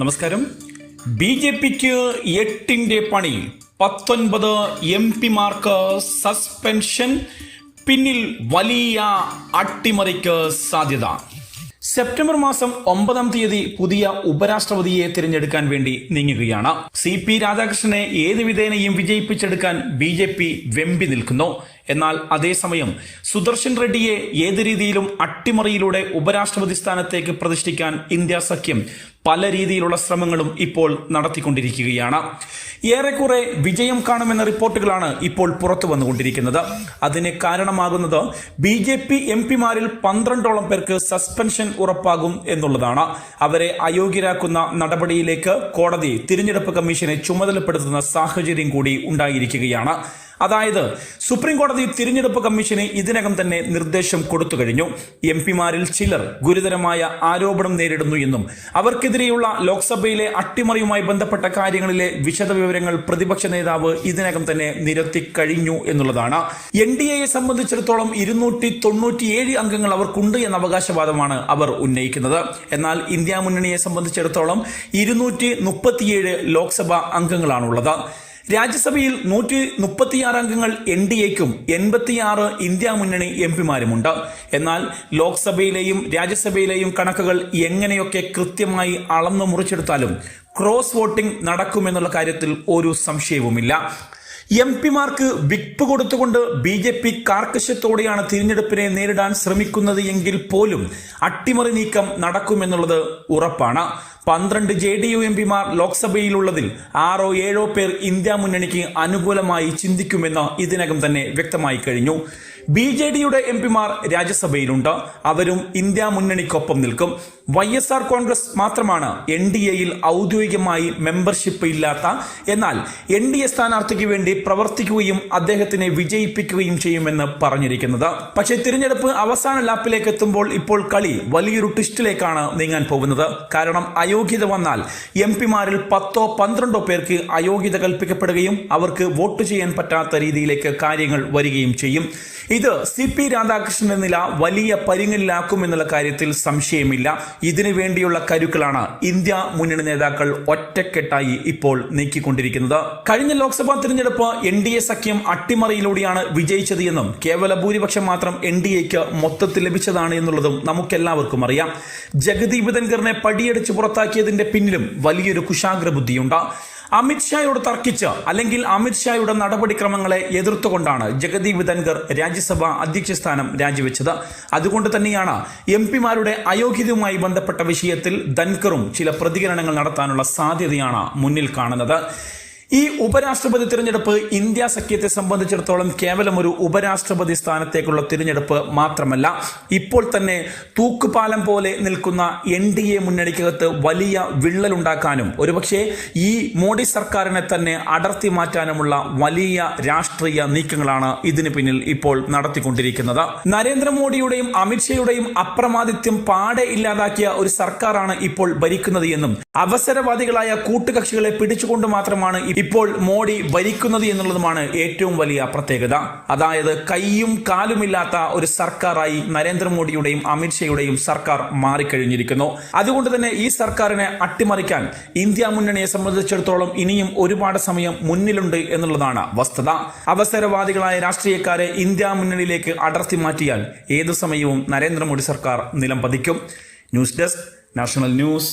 നമസ്കാരം. B J പിക്ക് എട്ടിന്റെ പണി പത്തൊൻപത് എം പിമാർക്ക് സസ്പെൻഷൻ പിന്നിൽ വലിയ അട്ടിമറിക്ക് സാധ്യത. സെപ്റ്റംബർ മാസം ഒമ്പതാം തീയതി പുതിയ ഉപരാഷ്ട്രപതിയെ തിരഞ്ഞെടുക്കാൻ വേണ്ടി നീങ്ങുകയാണ്. സി പി രാധാകൃഷ്ണനെ ഏത് വിധേനയും വിജയിപ്പിച്ചെടുക്കാൻ ബി ജെ പി വെമ്പി നിൽക്കുന്നു. എന്നാൽ അതേസമയം സുദർശൻ റെഡ്ഡിയെ ഏത് രീതിയിലും അട്ടിമറിയിലൂടെ ഉപരാഷ്ട്രപതി സ്ഥാനത്തേക്ക് പ്രതിഷ്ഠിക്കാൻ ഇന്ത്യ സഖ്യം പല രീതിയിലുള്ള ശ്രമങ്ങളും ഇപ്പോൾ നടത്തിക്കൊണ്ടിരിക്കുകയാണ്. ഏറെക്കുറെ വിജയം കാണുമെന്ന റിപ്പോർട്ടുകളാണ് ഇപ്പോൾ പുറത്തു വന്നുകൊണ്ടിരിക്കുന്നത്. അതിന് കാരണമാകുന്നത് ബി ജെ പി എം പിമാരിൽ പന്ത്രണ്ടോളം പേർക്ക് സസ്പെൻഷൻ ഉറപ്പാകും എന്നുള്ളതാണ്. അവരെ അയോഗ്യരാക്കുന്ന നടപടിയിലേക്ക് കോടതി തിരഞ്ഞെടുപ്പ് കമ്മീഷനെ ചുമതലപ്പെടുത്തുന്ന സാഹചര്യം കൂടി ഉണ്ടായിരിക്കുകയാണ്. അതായത് സുപ്രീം കോടതി തിരഞ്ഞെടുപ്പ് കമ്മീഷന് ഇതിനകം തന്നെ നിർദ്ദേശം കൊടുത്തു കഴിഞ്ഞു. എം പിമാരിൽ ചിലർ ഗുരുതരമായ ആരോപണം നേരിടുന്നു എന്നും അവർക്കെതിരെയുള്ള ലോക്സഭയിലെ അട്ടിമറിയുമായി ബന്ധപ്പെട്ട കാര്യങ്ങളിലെ വിശദവിവരങ്ങൾ പ്രതിപക്ഷ നേതാവ് ഇതിനകം തന്നെ നിരത്തി കഴിഞ്ഞു എന്നുള്ളതാണ്. എൻ ഡി എയെ സംബന്ധിച്ചിടത്തോളം ഇരുന്നൂറ്റി തൊണ്ണൂറ്റിയേഴ് അംഗങ്ങൾ അവർക്കുണ്ട് എന്ന അവകാശവാദമാണ് അവർ ഉന്നയിക്കുന്നത്. എന്നാൽ ഇന്ത്യ മുന്നണിയെ സംബന്ധിച്ചിടത്തോളം ഇരുന്നൂറ്റി മുപ്പത്തിയേഴ് ലോക്സഭാ അംഗങ്ങളാണുള്ളത്. രാജ്യസഭയിൽ നൂറ്റി മുപ്പത്തിയാറ് അംഗങ്ങൾ എൻ ഡി എക്കും എൺപത്തിയാറ് ഇന്ത്യ മുന്നണി എം പിമാരുമുണ്ട്. എന്നാൽ ലോക്സഭയിലെയും രാജ്യസഭയിലെയും കണക്കുകൾ എങ്ങനെയൊക്കെ കൃത്യമായി അളന്നു മുറിച്ചെടുത്താലും ക്രോസ് വോട്ടിംഗ് നടക്കുമെന്നുള്ള കാര്യത്തിൽ ഒരു സംശയവുമില്ല. എം പിമാർക്ക് വിപ്പ് കൊടുത്തുകൊണ്ട് ബി ജെ പി കാർക്കശ്യത്തോടെയാണ് തിരഞ്ഞെടുപ്പിനെ നേരിടാൻ ശ്രമിക്കുന്നത് എങ്കിൽ പോലും അട്ടിമറി നീക്കം നടക്കുമെന്നുള്ളത് ഉറപ്പാണ്. പന്ത്രണ്ട് ജെ ഡി യു എം പിമാർ ലോക്സഭയിലുള്ളതിൽ ആറോ ഏഴോ പേർ ഇന്ത്യ മുന്നണിക്ക് അനുകൂലമായി ചിന്തിക്കുമെന്ന് ഇതിനകം തന്നെ വ്യക്തമായി കഴിഞ്ഞു. ബി ജെ ഡിയുടെ എം പിമാർ രാജ്യസഭയിലുണ്ട്. അവരും ഇന്ത്യ മുന്നണിക്കൊപ്പം നിൽക്കും. വൈ എസ് ആർ കോൺഗ്രസ് മാത്രമാണ് എൻ ഡി എയിൽ ഔദ്യോഗികമായി മെമ്പർഷിപ്പ് ഇല്ലാത്ത. എന്നാൽ എൻ ഡി എ സ്ഥാനാർത്ഥിക്ക് വേണ്ടി പ്രവർത്തിക്കുകയും അദ്ദേഹത്തിനെ വിജയിപ്പിക്കുകയും ചെയ്യുമെന്ന് പറഞ്ഞിരിക്കുന്നത്. പക്ഷേ തിരഞ്ഞെടുപ്പ് അവസാന ലാപ്പിലേക്ക് എത്തുമ്പോൾ ഇപ്പോൾ കളി വലിയൊരു ട്വിസ്റ്റിലേക്കാണ് നീങ്ങാൻ പോകുന്നത്. കാരണം അയോഗ്യത വന്നാൽ എം പിമാരിൽ പത്തോ പന്ത്രണ്ടോ പേർക്ക് അയോഗ്യത കൽപ്പിക്കപ്പെടുകയും അവർക്ക് വോട്ട് ചെയ്യാൻ പറ്റാത്ത രീതിയിലേക്ക് കാര്യങ്ങൾ വരികയും ചെയ്യും. ഇത് സി പി രാധാകൃഷ്ണന്റെ നില വലിയ പരിങ്ങലിലാക്കുമെന്നുള്ള കാര്യത്തിൽ സംശയമില്ല. ഇതിനു വേണ്ടിയുള്ള കരുക്കളാണ് ഇന്ത്യ മുന്നണി നേതാക്കൾ ഒറ്റക്കെട്ടായി ഇപ്പോൾ നീക്കിക്കൊണ്ടിരിക്കുന്നത്. കഴിഞ്ഞ ലോക്സഭാ തിരഞ്ഞെടുപ്പ് എൻ ഡി എ സഖ്യം അട്ടിമറിയിലൂടെയാണ് വിജയിച്ചത് എന്നും കേവല ഭൂരിപക്ഷം മാത്രം എൻ ഡി എക്ക് മൊത്തത്തിൽ ലഭിച്ചതാണ് എന്നുള്ളതും നമുക്കെല്ലാവർക്കും അറിയാം. ജഗദീപ് ധൻഖറിനെ പടിയടിച്ച് പുറത്താക്കിയതിന്റെ പിന്നിലും വലിയൊരു കുശാഗ്ര ബുദ്ധിയുണ്ട് അമിത്ഷായോട് തർക്കിച്ച് അല്ലെങ്കിൽ അമിത്ഷായുടെ നടപടിക്രമങ്ങളെ എതിർത്തുകൊണ്ടാണ് ജഗദീപ് ധൻഖർ രാജ്യസഭാ അധ്യക്ഷ സ്ഥാനം രാജിവെച്ചത്. അതുകൊണ്ട് തന്നെയാണ് എം പിമാരുടെ അയോഗ്യതയുമായി ബന്ധപ്പെട്ട വിഷയത്തിൽ ധൻഖറും ചില പ്രതികരണങ്ങൾ നടത്താനുള്ള സാധ്യതയാണ് മുന്നിൽ കാണുന്നത്. ഈ ഉപരാഷ്ട്രപതി തിരഞ്ഞെടുപ്പ് ഇന്ത്യ സഖ്യത്തെ സംബന്ധിച്ചിടത്തോളം കേവലം ഒരു ഉപരാഷ്ട്രപതി സ്ഥാനത്തേക്കുള്ള തിരഞ്ഞെടുപ്പ് മാത്രമല്ല ഇപ്പോൾ തന്നെ തൂക്കുപാലം പോലെ നിൽക്കുന്ന എൻ ഡി എ മുന്നണിക്കകത്ത് വലിയ വിള്ളലുണ്ടാക്കാനും ഒരുപക്ഷെ ഈ മോഡി സർക്കാരിനെ തന്നെ അടർത്തി മാറ്റാനുമുള്ള വലിയ രാഷ്ട്രീയ നീക്കങ്ങളാണ് ഇതിന് പിന്നിൽ ഇപ്പോൾ നടത്തിക്കൊണ്ടിരിക്കുന്നത്. നരേന്ദ്രമോദിയുടെയും അമിത്ഷായുടെയും അപ്രമാദിത്യം പാടെ ഇല്ലാതാക്കിയ ഒരു സർക്കാരാണ് ഇപ്പോൾ ഭരിക്കുന്നത് എന്നും അവസരവാദികളായ കൂട്ടുകക്ഷികളെ പിടിച്ചുകൊണ്ട് മാത്രമാണ് ഇപ്പോൾ മോഡി ഭരിക്കുന്നത് എന്നുള്ളതുമാണ് ഏറ്റവും വലിയ പ്രത്യേകത. അതായത് കൈയും കാലുമില്ലാത്ത ഒരു സർക്കാരായി നരേന്ദ്രമോദിയുടെയും അമിത്ഷായുടെയും സർക്കാർ മാറിക്കഴിഞ്ഞിരിക്കുന്നു. അതുകൊണ്ട് തന്നെ ഈ സർക്കാരിനെ അട്ടിമറിക്കാൻ ഇന്ത്യ മുന്നണിയെ സംബന്ധിച്ചിടത്തോളം ഇനിയും ഒരുപാട് സമയം മുന്നിലുണ്ട് എന്നുള്ളതാണ് വസ്തുത. അവസരവാദികളായ രാഷ്ട്രീയക്കാരെ ഇന്ത്യ മുന്നണിയിലേക്ക് അടർത്തി മാറ്റിയാൽ ഏതു സമയവും നരേന്ദ്രമോദി സർക്കാർ നിലം പതിക്കും ന്യൂസ് ഡെസ്ക് നാഷണൽ ന്യൂസ്.